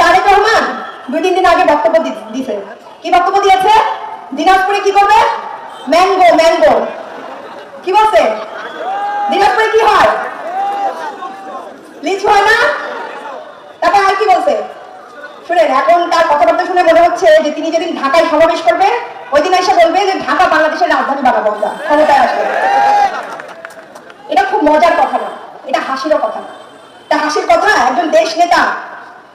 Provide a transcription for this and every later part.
তারেক রহমান দুই তিন দিন আগে বক্তব্য দিছে। কি বক্তব্য দিয়েছে? দিনাজপুরে কি করবে? Mango mango. কি বলছে? দিনাজপুরে কি হয়? লিচু হয় না? তারপর আর কি বলছে? শুনেন, এখন তার কথাবার্তা শুনে মনে হচ্ছে যে তিনি যেদিন ঢাকায় সমাবেশ করবে, ওই দিন এসে বলবে যে ঢাকা বাংলাদেশের রাজধানী বানাবো আমরা ক্ষমতায় আসবে। এটা খুব মজার কথা না। এটা হাসিরও কথা না। এটা হাসির কথা, একজন দেশ নেতা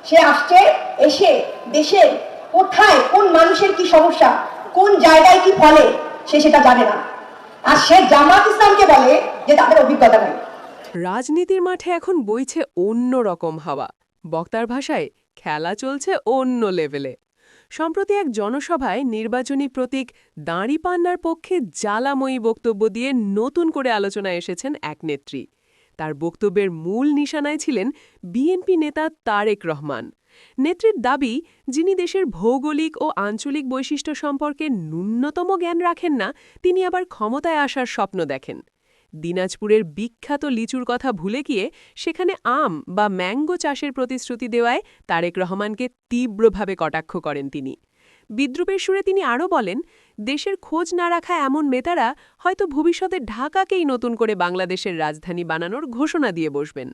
সে আসছে, এসে দেশের কোথায়, কোন মানুষের কি সমস্যা, কোন জায়গায় কি ফলে, সে সেটা জানে না। আর সে জামাত ইসলামকে বলে যে তাদের অভিজ্ঞতা নেই। রাজনীতির মাঠে এখন বইছে অন্য রকম হাওয়া। বক্তার ভাষায় খেলা চলছে অন্য লেভেলে। সম্প্রতি এক জনসভায় নির্বাচনী প্রতীক দাঁড়ি পান্নার পক্ষে জ্বালাময়ী বক্তব্য দিয়ে নতুন করে আলোচনায় এসেছেন এক নেত্রী। তার বক্তব্যের মূল নিশানায় ছিলেন বিএনপি নেতা তারেক রহমান। নেত্রীর দাবি, যিনি দেশের ভৌগোলিক ও আঞ্চলিক বৈশিষ্ট্য সম্পর্কে ন্যূনতম জ্ঞান রাখেন না, তিনি আবার ক্ষমতায় আসার স্বপ্ন দেখেন। দিনাজপুরের বিখ্যাত লিচুর কথা ভুলে গিয়ে সেখানে আম বা ম্যাঙ্গো চাষের প্রতিশ্রুতি দেওয়ায় তারেক রহমানকে তীব্রভাবে কটাক্ষ করেন তিনি। বিদ্রুপের সুরে তিনি আরও বলেন, দেশের খোঁজ না রাখা এমন নেতারা হয়তো ভবিষ্যতে ঢাকাকেই নতুন করে বাংলাদেশের রাজধানী বানানোর ঘোষণা দিয়ে বসবেন।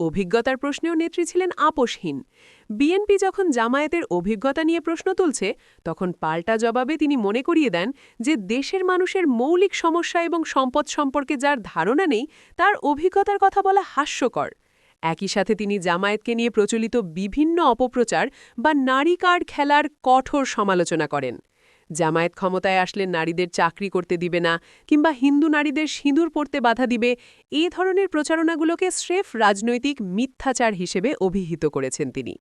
অভিজ্ঞতার প্রশ্নেও নেত্রী ছিলেন আপোষহীন। বিএনপি যখন জামায়াতের অভিজ্ঞতা নিয়ে প্রশ্ন তুলছে, তখন পাল্টা জবাবে তিনি মনে করিয়ে দেন যে দেশের মানুষের মৌলিক সমস্যা এবং সম্পদ সম্পর্কে যার ধারণা নেই, তার অভিজ্ঞতার কথা বলা হাস্যকর। একই সাথে তিনি জামায়াতকে নিয়ে প্রচলিত বিভিন্ন অপপ্রচার বা নারী কার্ড খেলার কঠোর সমালোচনা করেন। জামায়াত ক্ষমতায় আসলে নারীদের চাকরি করতে দিবে না কিংবা হিন্দু নারীদের সিঁদুর পড়তে বাধা দিবে এই ধরনের প্রচারণাগুলোকে স্রেফ রাজনৈতিক মিথ্যাচার হিসেবে অভিহিত করেছেন তিনি।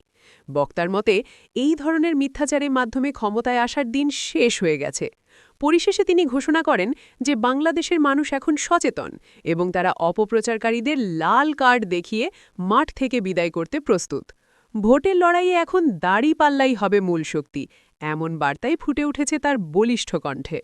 বক্তার মতে, এই ধরনের মিথ্যাচারের মাধ্যমে ক্ষমতায় আসার দিন শেষ হয়ে গেছে। পরিশেষে তিনি ঘোষণা করেন যে বাংলাদেশের মানুষ এখন সচেতন এবং তারা অপপ্রচারকারীদের লাল কার্ড দেখিয়ে মাঠ থেকে বিদায় করতে প্রস্তুত। ভোটের লড়াইয়ে এখন দাড়ি পাল্লাই হবে মূল শক্তি, এমন বার্তাই ফুটে উঠেছে তার বলিষ্ঠ কণ্ঠে।